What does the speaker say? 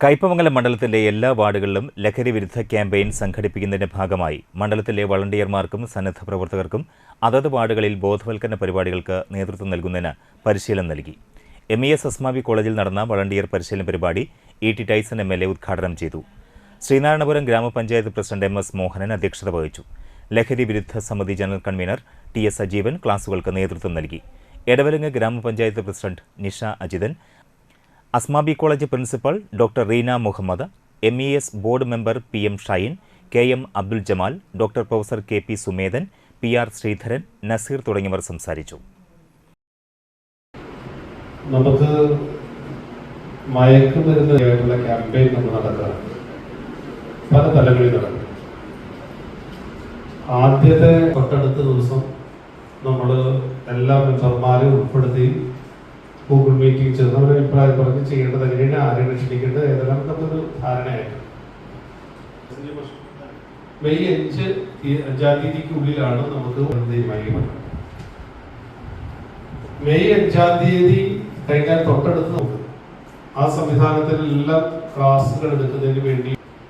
കയ്പമംഗലം മണ്ഡലത്തിലെ എല്ലാ വാർഡുകളിലും ലഹരി വിരുദ്ധ ക്യാമ്പയിൻ സംഘടിപ്പിക്കുന്നതിന്റെ ഭാഗമായി മണ്ഡലത്തിലെ വളണ്ടിയർമാർക്കും സന്നദ്ധ പ്രവർത്തകർക്കും അതത് വാർഡുകളിൽ ബോധവൽക്കരണ പരിപാടികൾക്ക് നേതൃത്വം നൽകുന്നതിന് പരിശീലനം നൽകി. എം ഇ എസ് അസ്മാവി കോളേജിൽ നടന്ന വളണ്ടിയർ പരിശീലന പരിപാടി E T Tyson M L A ഉദ്ഘാടനം ചെയ്തു. ശ്രീനാരായണപുരം ഗ്രാമപഞ്ചായത്ത് പ്രസിഡന്റ് എം എസ് മോഹനൻ അധ്യക്ഷത വഹിച്ചു. ലഹരി വിരുദ്ധ സമിതി general convener T S Sajeevan ക്ലാസുകൾക്ക് നേതൃത്വം നൽകി. എടവലങ്ങ് ഗ്രാമപഞ്ചായത്ത് president Nisha Ajithan Asmabi college principal doctor Reena Muhammad M E S board member P M Shine K M Abdul Jamal doctor professor K P Sumedhan P R Sreedharan Nazeer തുടങ്ങിയവർ സംസാരിച്ചു. നമുക്ക് മയക്കുമരുന്നായിട്ടുള്ള campaign നമ്മൾ നടക്കുകയാണ് പല തലങ്ങളിൽ നടക്കും. ആദ്യത്തെ തൊട്ടടുത്ത ദിവസം നമ്മൾ എല്ലാ മെമ്പർമാരെയും ഉൾപ്പെടുത്തി ഗൂഗിൾ മീറ്റിംഗ് അഭിപ്രായം പറഞ്ഞ് ചെയ്യേണ്ടത് എങ്ങനെയാണ്? ആരെയാണ് ക്ഷണിക്കേണ്ടത് ഏതെല്ലാം എന്നുള്ളൊരു ധാരണയായിട്ട് മെയ് അഞ്ച് അഞ്ചാം തീയതിക്കുള്ളിലാണ് നമുക്ക് തീരുമാനിക്കുന്നത്. മെയ് അഞ്ചാം തീയതി കഴിഞ്ഞാൽ തൊട്ടടുത്ത് നോക്കും ആ സംവിധാനത്തിലെല്ലാം ക്ലാസ്സുകൾ എടുക്കുന്നതിന് വേണ്ടി